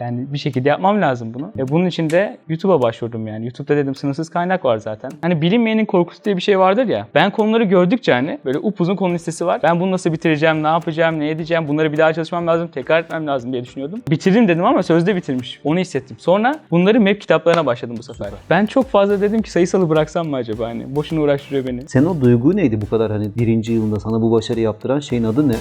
Yani bir şekilde yapmam lazım bunu. E bunun için de YouTube'a başvurdum yani. YouTube'da dedim sınırsız kaynak var zaten. Hani bilinmeyenin korkusu diye bir şey vardır ya. Ben konuları gördükçe hani böyle upuzun konu listesi var. Ben bunu nasıl bitireceğim, ne yapacağım, ne edeceğim, bunları bir daha çalışmam lazım, tekrar etmem lazım diye düşünüyordum. Bitiririm dedim ama sözde bitirmiş. Onu hissettim. Sonra bunları map kitaplarına başladım bu sefer. Ben çok fazla dedim ki sayısalı bıraksam mı acaba hani? Boşuna uğraştırıyor beni. Senin o duygu neydi bu kadar hani birinci yılında sana bu başarı yaptıran şeyin adı ne?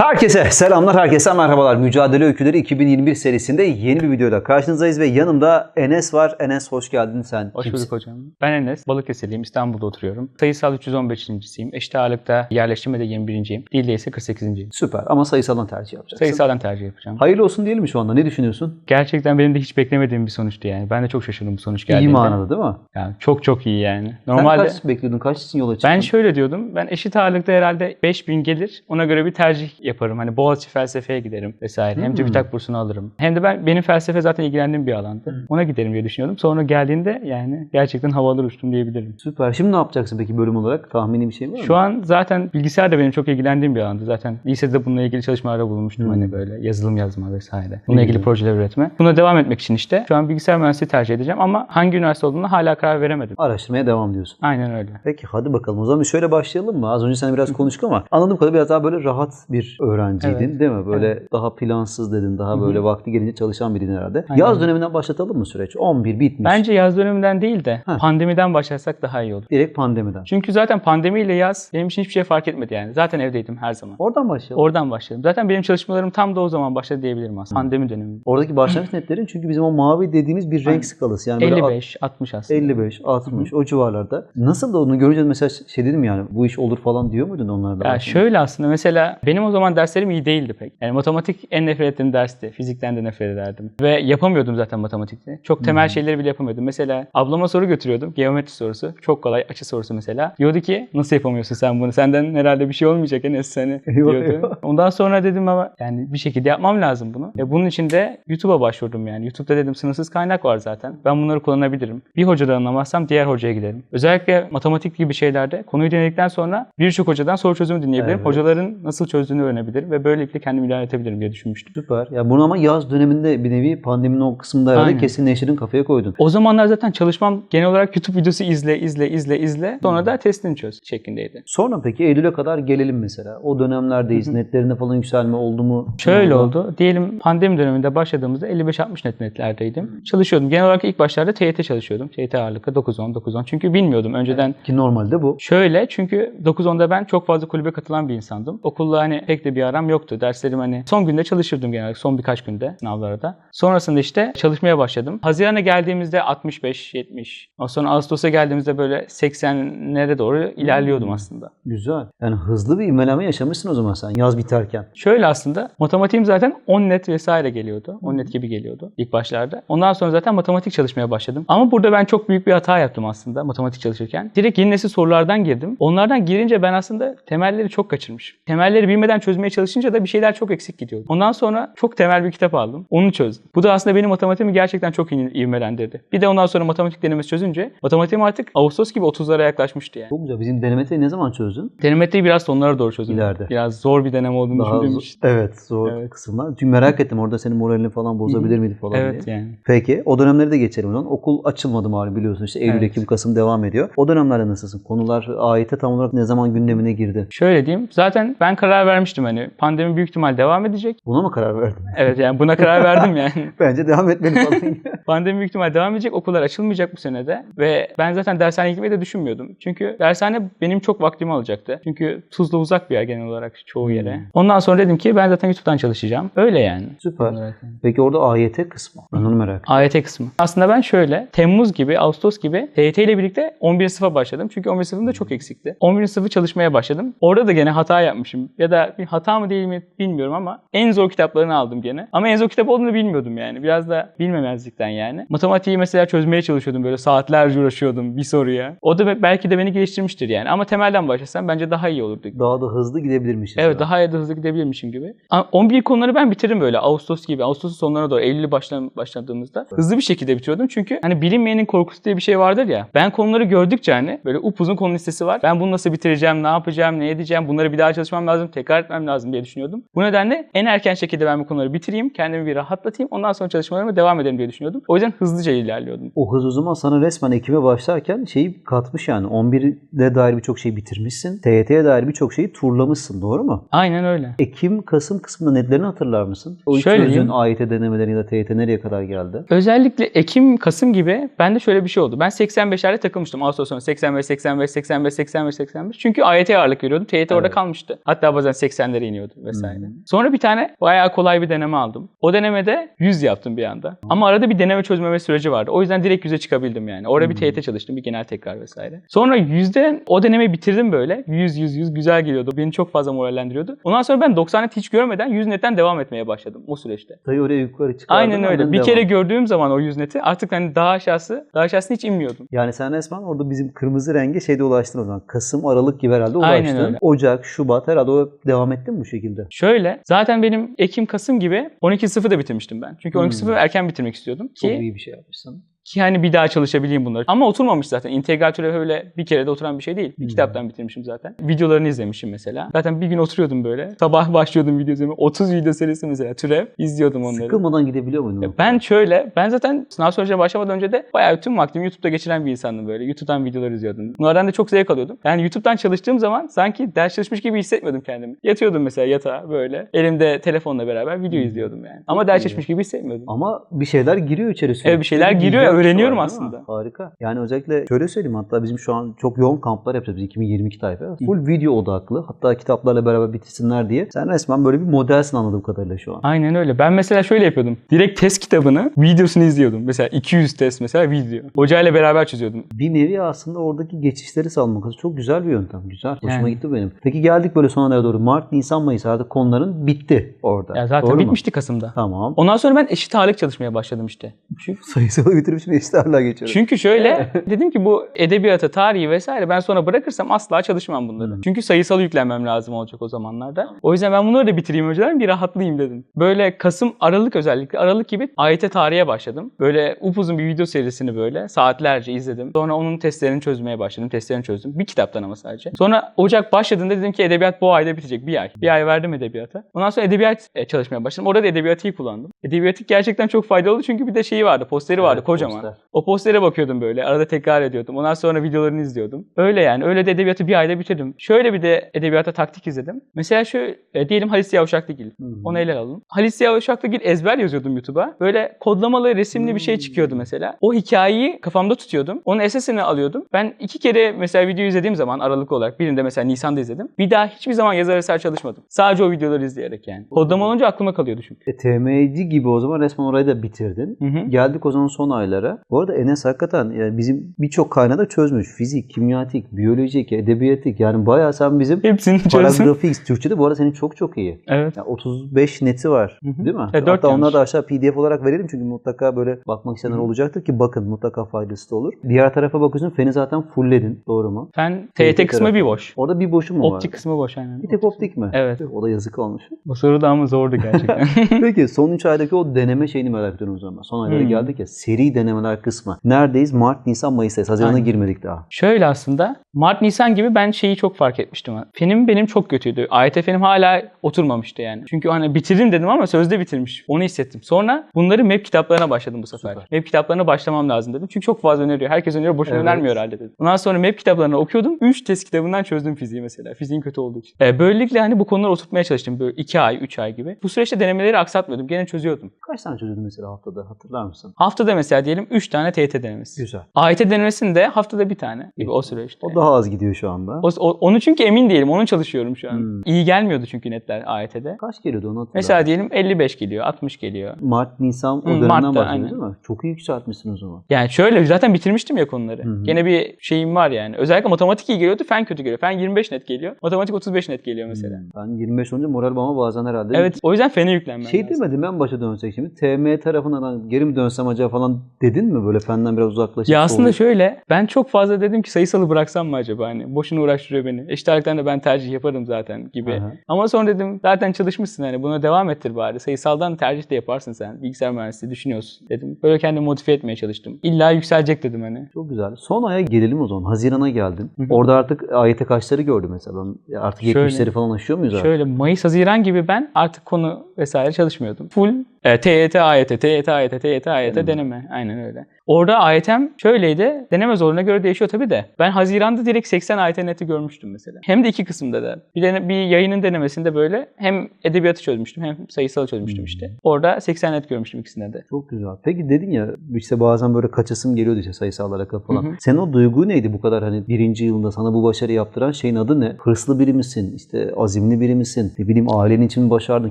Herkese selamlar, herkese merhabalar. Mücadele Öyküleri 2021 serisinde yeni bir videoyla karşınızdayız ve yanımda Enes var. Enes hoş geldin sen. Hoş bulduk hocam. Ben Enes, Balıkesirliyim, İstanbul'da oturuyorum. Sayısal 315.siyim. Eşit ağırlıkta yerleştirmede 21.yim. Dilde ise 48.yim. Süper ama sayısaldan tercih yapacaksın. Sayısaldan tercih yapacağım. Hayırlı olsun diyelim mi şu anda? Ne düşünüyorsun? Gerçekten benim de hiç beklemediğim bir sonuçtu yani. Ben de çok şaşırdım bu sonuç geldiğinde. İyi manada değil mi? Yani çok çok iyi yani. Sen Normalde kaç bekliyordun? Kaç için yola çıktın? ben şöyle diyordum. Ben eşit ağırlıkta herhalde 5000 gelir. Ona göre bir tercih yaparım. Hani Boğaziçi felsefeye giderim vesaire. Hem Hmm. TÜBİTAK bursunu alırım. Hem de ben benim felsefe zaten ilgilendiğim bir alandı. Ona giderim diye düşünüyordum. Sonra geldiğinde yani gerçekten havalar uçtum diyebilirim. Süper. Şimdi ne yapacaksın peki bölüm olarak? Tahmini bir şey var mı? Şu an zaten bilgisayar da benim çok ilgilendiğim bir alandı. Zaten lisede bununla ilgili çalışmalarda bulunmuştum Hmm. hani böyle yazılım yazma vesaire. Bununla ilgili projeler üretme. Buna devam etmek için işte şu an bilgisayar mühendisliği tercih edeceğim ama hangi üniversite olduğunu hala karar veremedim. Araştırmaya devam diyorsun. Aynen öyle. Peki hadi bakalım. O zaman şöyle başlayalım mı? Az önce sen biraz konuştuk ama anladığım kadarıyla biraz daha böyle rahat bir öğrenciydin Evet. değil mi? Böyle daha plansız dedin. Daha böyle vakti gelince çalışan biriydin herhalde. Aynen. Yaz döneminden başlatalım mı süreç? 11 bitmiş. Bence yaz döneminden değil de Heh. pandemiden başlarsak daha iyi olur. Direkt pandemiden. Çünkü zaten pandemiyle yaz benim için hiçbir şey fark etmedi yani. Zaten evdeydim her zaman. Oradan başlayalım. Oradan başladım. Zaten benim çalışmalarım tam da o zaman başladı diyebilirim aslında. Pandemi dönemi. Oradaki başlangıç netlerin çünkü bizim o mavi dediğimiz bir renk Aynen. skalası. Yani böyle 55, 60 aslında. 55, 60 o civarlarda. Nasıl da onu görünce mesela şey dedim yani bu iş olur falan diyor muydun onlarla? Ya şöyle aslında mesela benim o zaman derslerim iyi değildi pek. Yani matematik en nefret ettiğim dersti. Fizikten de nefret ederdim. Ve yapamıyordum zaten matematikte. Çok temel şeyleri bile yapamıyordum. Mesela ablama soru götürüyordum. Geometri sorusu. Çok kolay. Açı sorusu mesela. Diyordu ki nasıl yapamıyorsun sen bunu? Senden herhalde bir şey olmayacak seni Eyvah, diyordu. Ondan sonra dedim ama yani bir şekilde yapmam lazım bunu. Ve bunun için de YouTube'a başvurdum yani. YouTube'da dedim sınırsız kaynak var zaten. Ben bunları kullanabilirim. Bir hocadan anlamazsam diğer hocaya giderim. Özellikle matematik gibi şeylerde konuyu denedikten sonra birçok hocadan soru çözümü dinleyebilirim. Evet. Hocaların nasıl çözdüğünü öğrenebilirim ve böylelikle kendimi ilerletebilirim diye düşünmüştüm. Süper. Ya bunu ama yaz döneminde bir nevi pandeminin o kısmında herhalde kesinleştirdin kafaya koydun. O zamanlar zaten çalışmam genel olarak YouTube videosu izle, izle, izle, izle. Sonra da testini çöz şeklindeydi. Sonra peki Eylül'e kadar gelelim mesela. O dönemlerdeyiz. Netlerinde falan yükselme oldu mu? Şöyle Oldu. oldu. Diyelim pandemi döneminde başladığımızda 55-60 net netlerdeydim. Çalışıyordum. Genel olarak ilk başlarda TYT çalışıyordum. TYT ağırlıklı 9-10, 9-10. Çünkü bilmiyordum önceden. Ki normalde bu. Şöyle çünkü 9-10'da ben çok fazla kulübe katılan bir insandım. Okulla hani pek de bir aram yoktu. Derslerim hani son günde çalışırdım genelde. Son birkaç günde sınavlarda. Sonrasında işte çalışmaya başladım. Haziran'a geldiğimizde 65-70. Ondan sonra Ağustos'a geldiğimizde böyle 80'lere doğru ilerliyordum aslında. Güzel. Yani hızlı bir ivmeleme yaşamışsın o zaman sen yaz biterken. Şöyle aslında matematiğim zaten 10 net vesaire geliyordu. 10 net gibi geliyordu ilk başlarda. Ondan sonra zaten matematik çalışmaya başladım. Ama burada ben çok büyük bir hata yaptım aslında matematik çalışırken. Direkt yeni nesil sorulardan girdim. Onlardan girince ben aslında temelleri çok kaçırmışım. Temelleri bilmeden çözmeye çalışınca da bir şeyler çok eksik gidiyordu. Ondan sonra çok temel bir kitap aldım. Onu çözdüm. Bu da aslında benim matematiğimi gerçekten çok ivmelendirdi. Bir de ondan sonra matematik denemesi çözünce matematiğim artık Ağustos gibi 30'lara yaklaşmıştı yani. Çok güzel. Bizim denemeteyi ne zaman çözdün? Denemeteyi biraz sonlara doğru çözdüm. İleride. Biraz zor bir deneme olduğunu Daha düşündüğüm için. Evet zor Evet. kısımlar. Çünkü merak ettim orada senin moralini falan bozabilir miydi falan Evet diye. yani. Peki o dönemleri de geçelim o zaman. Okul açılmadı malum biliyorsun işte Eylül, Evet. Ekim, Kasım devam ediyor. O dönemlerde nasılsın? Konular AYT tam olarak ne zaman gündemine girdi? Şöyle diyeyim. Zaten ben karar vermiştim hani pandemi büyük ihtimal devam edecek. Buna mı karar verdin? Evet yani buna karar verdim yani. Bence devam etmeli falan. Pandemi büyük ihtimal devam edecek. Okullar açılmayacak bu senede. Ve ben zaten dershaneye gitmeyi de düşünmüyordum. Çünkü dershane benim çok vaktimi alacaktı. Çünkü Tuzla uzak bir yer genel olarak çoğu yere. Ondan sonra dedim ki ben zaten YouTube'dan çalışacağım. Öyle yani. Süper. Yani. Peki orada AYT kısmı. Ben onu merak ettim. AYT kısmı. Aslında ben şöyle Temmuz gibi, Ağustos gibi TYT ile birlikte 11. sınıfa başladım. Çünkü 11. sınıfım da çok eksikti. 11. sınıfı çalışmaya başladım. Orada da gene hata yapmışım. Ya da bir hata mı değil mi bilmiyorum ama en zor kitaplarını aldım gene. Ama en zor kitap olduğunu bilmiyordum yani. Biraz da bilmemezlikten yani. Matematiği mesela çözmeye çalışıyordum böyle saatlerce uğraşıyordum bir soruya. O da belki de beni geliştirmiştir yani. Ama temelden başlasam bence daha iyi olurdu. Daha da hızlı gidebilirmişiz. Evet daha. daha da hızlı gidebilirmişim gibi. Ama 11 konuları ben bitiririm böyle Ağustos gibi. Ağustos'un sonlarına doğru Eylül'ü başla- başladığımızda hızlı bir şekilde bitiriyordum. Çünkü hani bilinmeyenin korkusu diye bir şey vardır ya. Ben konuları gördükçe hani böyle upuzun konu listesi var. Ben bunu nasıl bitireceğim, ne yapacağım, ne edeceğim, bunları bir daha çalışmam lazım, tekrar etmem bitirmem lazım diye düşünüyordum. Bu nedenle en erken şekilde ben bu konuları bitireyim, kendimi bir rahatlatayım. Ondan sonra çalışmalarıma devam ederim diye düşünüyordum. O yüzden hızlıca ilerliyordum. O hız o zaman sana resmen ekibe başlarken şeyi katmış yani. 11'de dair birçok şey bitirmişsin. TYT'ye dair birçok şeyi turlamışsın. Doğru mu? Aynen öyle. Ekim, Kasım kısmında netlerini hatırlar mısın? O ilk Şöyle. AYT denemeleri ya da TYT nereye kadar geldi? Özellikle Ekim, Kasım gibi bende şöyle bir şey oldu. Ben 85'lerde takılmıştım. Ağustos sonu 85, 85, 85, 85, 85. Çünkü AYT'ye ağırlık veriyordum. TYT orada Evet. kalmıştı. Hatta bazen 80'lere iniyordu vesaire. Hı. Sonra bir tane bayağı kolay bir deneme aldım. O denemede 100 yaptım bir anda. Ama arada bir deneme çözmeme süreci vardı. O yüzden direkt 100'e çıkabildim yani. Orada bir TYT çalıştım. Bir genel tekrar vesaire. Sonra 100'den o denemeyi bitirdim böyle. 100, 100, 100 güzel geliyordu. Beni çok fazla morallendiriyordu. Ondan sonra ben 90 net hiç görmeden 100 netten devam etmeye başladım o süreçte. Sayı oraya yukarı çıkardın. Aynen öyle. Bir devam. kere gördüğüm zaman o 100 neti artık hani daha aşağısı, daha aşağısına hiç inmiyordum. Yani sen resmen orada bizim kırmızı renge şeyde ulaştın o zaman. Kasım, Aralık gibi herhalde ulaştın. Aynen öyle. Ocak, Şubat herhalde o devam ettin mi bu şekilde? Şöyle zaten benim Ekim Kasım gibi 12.0 da bitirmiştim ben. Çünkü 12.0 erken bitirmek istiyordum Çok ki iyi bir şey yapmışsın. Ki hani bir daha çalışabileyim bunları. Ama oturmamış zaten. İntegral türev öyle bir kerede oturan bir şey değil. Bir kitaptan bitirmişim zaten. Videolarını izlemişim mesela. Zaten bir gün oturuyordum böyle. Sabah başlıyordum video izlemeye. 30 video serisi mesela türev. izliyordum onları. Sıkılmadan gidebiliyor muydun? Ben şöyle, ben zaten sınav sürecine başlamadan önce de bayağı tüm vaktimi YouTube'da geçiren bir insandım böyle. YouTube'dan videolar izliyordum. Bunlardan da çok zevk alıyordum. Yani YouTube'dan çalıştığım zaman sanki ders çalışmış gibi hissetmiyordum kendimi. Yatıyordum mesela yatağa böyle. Elimde telefonla beraber video izliyordum yani. Ama ders çalışmış gibi hissetmiyordum. Ama bir şeyler giriyor içeri sürekli. Evet, bir şeyler giriyor, öğreniyorum var, aslında. Harika. Yani özellikle şöyle söyleyeyim hatta bizim şu an çok yoğun kamplar biz 2022 tayfa. Full video odaklı. Hatta kitaplarla beraber bitirsinler diye. Sen resmen böyle bir modelsin anladığım kadarıyla şu an. Aynen öyle. Ben mesela şöyle yapıyordum. Direkt test kitabını, videosunu izliyordum. Mesela 200 test mesela video. Hocayla beraber çözüyordum. Bir nevi aslında oradaki geçişleri salmak çok güzel bir yöntem. Güzel. Hoşuma Yani. gitti benim. Peki geldik böyle sonlara doğru. Mart, Nisan, Mayıs artık konuların bitti orada. Ya zaten Doğru mu? bitmişti Kasım'da. Tamam. Ondan sonra ben eşit ağırlık çalışmaya başladım işte. Çünkü Sayısalı bitirmişim ağırlığa geçiyorum. Çünkü şöyle dedim ki bu edebiyatı, tarihi vesaire ben sonra bırakırsam asla çalışmam bunları. Hı. Çünkü sayısal yüklenmem lazım olacak o zamanlarda. O yüzden ben bunları da bitireyim önceden bir rahatlayayım dedim. Böyle Kasım, Aralık özellikle Aralık gibi AYT tarihe başladım. Böyle upuzun bir video serisini böyle saatlerce izledim. Sonra onun testlerini çözmeye başladım. Testlerini çözdüm. Bir kitaptan ama sadece. Sonra Ocak başladığında dedim ki edebiyat bu ayda bitecek. Bir ay. Bir ay verdim edebiyata. Ondan sonra edebiyat e, çalışmaya başladım. Orada da edebiyatı kullandım. Edebiyatı gerçekten çok faydalı oldu çünkü bir de şeyi vardı. Posteri vardı Evet, kocaman. poster. O postere bakıyordum böyle. Arada tekrar ediyordum. Ondan sonra videolarını izliyordum. Öyle yani. Öyle de edebiyatı bir ayda bitirdim. Şöyle bir de edebiyata taktik izledim. Mesela şu e, diyelim Halis. Hı hı. Onu ele alalım. Halis Ziya Uşaklıgil ezber yazıyordum YouTube'a. Böyle kodlamalı, resimli bir şey çıkıyordu mesela. O hikayeyi kafamda tutuyordum. Onun esesini alıyordum. Ben iki kere mesela video izlediğim zaman aralık olarak birinde mesela Nisan'da izledim. Bir daha hiçbir zaman yazar eser çalışmadım. Sadece o videoları izleyerek yani. Kodlama olunca aklıma kalıyordu çünkü. E, TM'ci gibi o zaman resmen orayı da bitirdin. Hı hı. Geldik o zaman son aylara. Bu arada Enes hakikaten yani bizim birçok kaynağı da çözmüş. Fizik, kimyatik, biyolojik, edebiyatik yani bayağı sen bizim Hepsini paragrafik Türkçe'de bu arada senin çok çok iyi. Evet. Yani 35 neti var Hı hı. değil mi? E, Hatta onları yanlış. da aşağı pdf olarak verelim çünkü mutlaka böyle bakmak isteyenler Hı hı. olacaktır ki bakın mutlaka faydası da olur. Diğer tarafa bakıyorsun feni zaten fullledin doğru mu? Fen TYT TYT kısmı bir boş. Orada bir boşum mu var? Optik kısmı boş aynen. Bir tek optik mi? Evet. O da yazık olmuş. Bu soru da ama zordu gerçekten. Peki son 3 aydaki o deneme şeyini merak ediyorum o zaman. Son aylara Hmm. geldik ya seri denemeler kısmı. Neredeyiz? Mart, Nisan, Mayıs'tayız. Haziran'a Aynen. girmedik daha. Şöyle aslında Mart Nisan gibi ben şeyi çok fark etmiştim. Fenim benim çok kötüydü. AYT fenim hala oturmamıştı yani. Çünkü hani bitirdim dedim ama sözde bitirmiş. Onu hissettim. Sonra bunları map kitaplarına başladım bu sefer. Süper. Map kitaplarına başlamam lazım dedim. Çünkü çok fazla öneriyor. Herkes öneriyor. Boşuna Evet. önermiyor herhalde dedim. Ondan sonra map kitaplarını okuyordum. 3 test kitabından çözdüm fiziği mesela. Fiziğin kötü olduğu için. E, böylelikle hani bu konuları oturtmaya çalıştım. Böyle 2 ay, 3 ay gibi. Bu süreçte denemeleri aksatmıyordum. Gene çözüyordum. Kaç tane çözüldü mesela haftada hatırlar mısın? Haftada mesela diyelim 3 tane TYT denemesi. Güzel. AYT denemesini de haftada bir tane gibi o süreçte. O daha az gidiyor şu anda. O, o- onu çünkü emin değilim. Onun çalışıyorum şu an. Hmm. İyi gelmiyordu çünkü netler AYT'de. Kaç geliyordu onu hatırlar. Mesela diyelim 55 geliyor, 60 geliyor. Mart, Nisan o Hı, dönemden Mart'ta, bahsediyoruz aynen. değil mi? Çok iyi yükseltmişsin o zaman. Yani şöyle zaten bitirmiştim ya konuları. Hı hı. Gene bir şeyim var yani. Özellikle matematik iyi geliyordu, fen kötü geliyor. Fen 25 net geliyor. Matematik 35 net geliyor mesela. Hmm. Ben 25 olunca moral bana bazen herhalde. Evet, o yüzden fene yüklenmem Şey lazım. demedim en başa dönsek şimdi. TM tarafından geri mi dönsem acaba falan dedin mi? Böyle fenden biraz uzaklaşıp Ya aslında soğuyup- şöyle ben çok fazla dedim ki sayısalı bıraksam mı acaba hani boşuna uğraştırıyor beni. Eşit ağırlıktan da ben tercih yaparım zaten gibi. Aha. Ama sonra dedim zaten çalışmışsın hani buna devam ettir bari. Sayısaldan tercih de yaparsın sen. Bilgisayar mühendisliği düşünüyorsun dedim. Böyle kendimi motive etmeye çalıştım. İlla yükselecek dedim hani. Çok güzel. Son aya gelelim o zaman. Hazirana geldin. Orada artık AYT kaçları gördüm mesela. Artık Şöyle. 70'leri falan aşıyor muyuz artık? Şöyle Mayıs Haziran gibi ben artık konu vesaire çalışmıyordum. Full e, TYT, AYT, TYT, AYT, TYT, AYT Deneme. deneme. Aynen öyle. Orada AYT'm şöyleydi. Deneme zorluğuna göre değişiyor tabii de. Ben Haziran'da direkt 80 AYT neti görmüştüm mesela. Hem de iki kısımda da. Bir, dene, bir yayının denemesinde böyle hem edebiyatı çözmüştüm hem sayısalı çözmüştüm işte. Orada 80 net görmüştüm ikisinde de. Çok güzel. Peki dedin ya işte bazen böyle kaçasım geliyordu işte sayısal alakalı falan. Hı hı. Senin o duygu neydi bu kadar hani birinci yılında sana bu başarı yaptıran şeyin adı ne? Hırslı biri misin? İşte azimli biri misin? Ne bileyim ailen için mi başardın?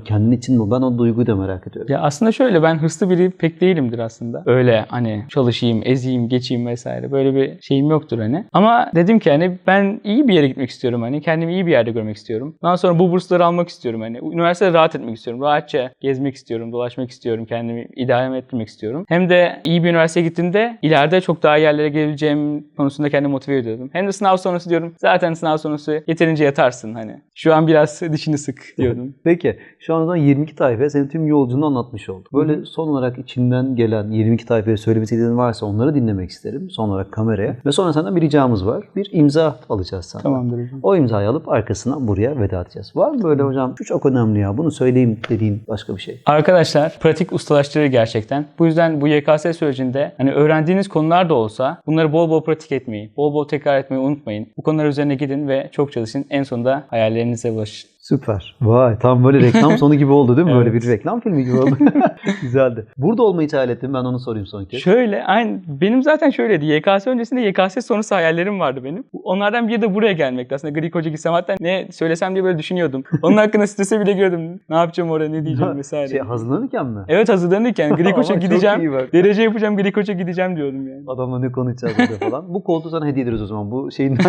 Kendin için mi? Ben o duyguyu da merak ediyorum. Ya aslında şöyle ben hırslı biri pek değilimdir aslında. Öyle hani çalışayım, ezeyim, geçeyim vesaire böyle bir şeyim yoktur hani. Ama dedim ki hani ben iyi bir yere gitmek istiyorum hani. Kendimi iyi bir yerde görmek istiyorum. Ondan sonra bu bursları almak istiyorum hani. Üniversitede rahat etmek istiyorum. Rahatça gezmek istiyorum, dolaşmak istiyorum. Kendimi idame ettirmek istiyorum. Hem de iyi bir üniversiteye gittiğimde ileride çok daha yerlere gelebileceğim konusunda kendimi motive ediyordum. Hem de sınav sonrası diyorum. Zaten sınav sonrası yeterince yatarsın hani. Şu an biraz dişini sık diyordum. Peki şu an o zaman 22 tayfa senin tüm yolculuğunu anlatmış olduk. Böyle son olarak içinden gelen 22 tayfaya söylemek istediğin varsa onları dinlemek isterim. Son olarak kameraya. Ve sonra senden bir ricamız var. Bir imza alacağız senden. Tamamdır hocam. O imzayı alıp arkasından buraya veda edeceğiz. Var mı böyle hocam şu çok önemli ya bunu söyleyeyim dediğin başka bir şey? Arkadaşlar pratik ustalaştırır gerçekten. Bu yüzden bu YKS sürecinde hani öğrendiğiniz konular da olsa bunları bol bol pratik etmeyi, bol bol tekrar etmeyi unutmayın. Bu konular üzerine gidin ve çok çalışın. En sonunda hayallerinize ulaşın. Süper. Vay tam böyle reklam sonu gibi oldu değil mi? Böyle Evet. bir reklam filmi gibi oldu. Güzeldi. Burada olmayı hayal ettim. Ben onu sorayım son kez. Şöyle, aynı benim zaten şöyleydi. YKS öncesinde YKS sonrası hayallerim vardı benim. Onlardan biri de buraya gelmekti. Aslında Greek Hoca gitsem hatta ne söylesem diye böyle düşünüyordum. Onun hakkında strese bile giriyordum. Ne yapacağım orada, ne diyeceğim vesaire. Şey, hazırlanırken mi? Evet hazırlanırken Greek Hoca gideceğim. Derece yapacağım, Greek Hoca gideceğim diyordum yani. Adamla ne konuşacağız orada falan. Bu koltuğu sana hediye ederiz o zaman. Bu şeyinden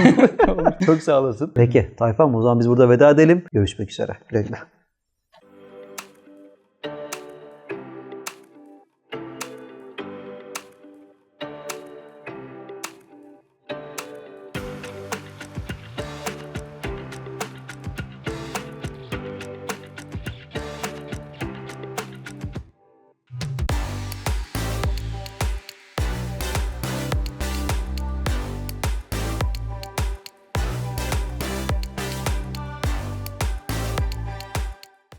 Çok sağ olasın. Peki Tayfan o zaman biz burada veda edelim. Görüşmek خوش بگذره نه.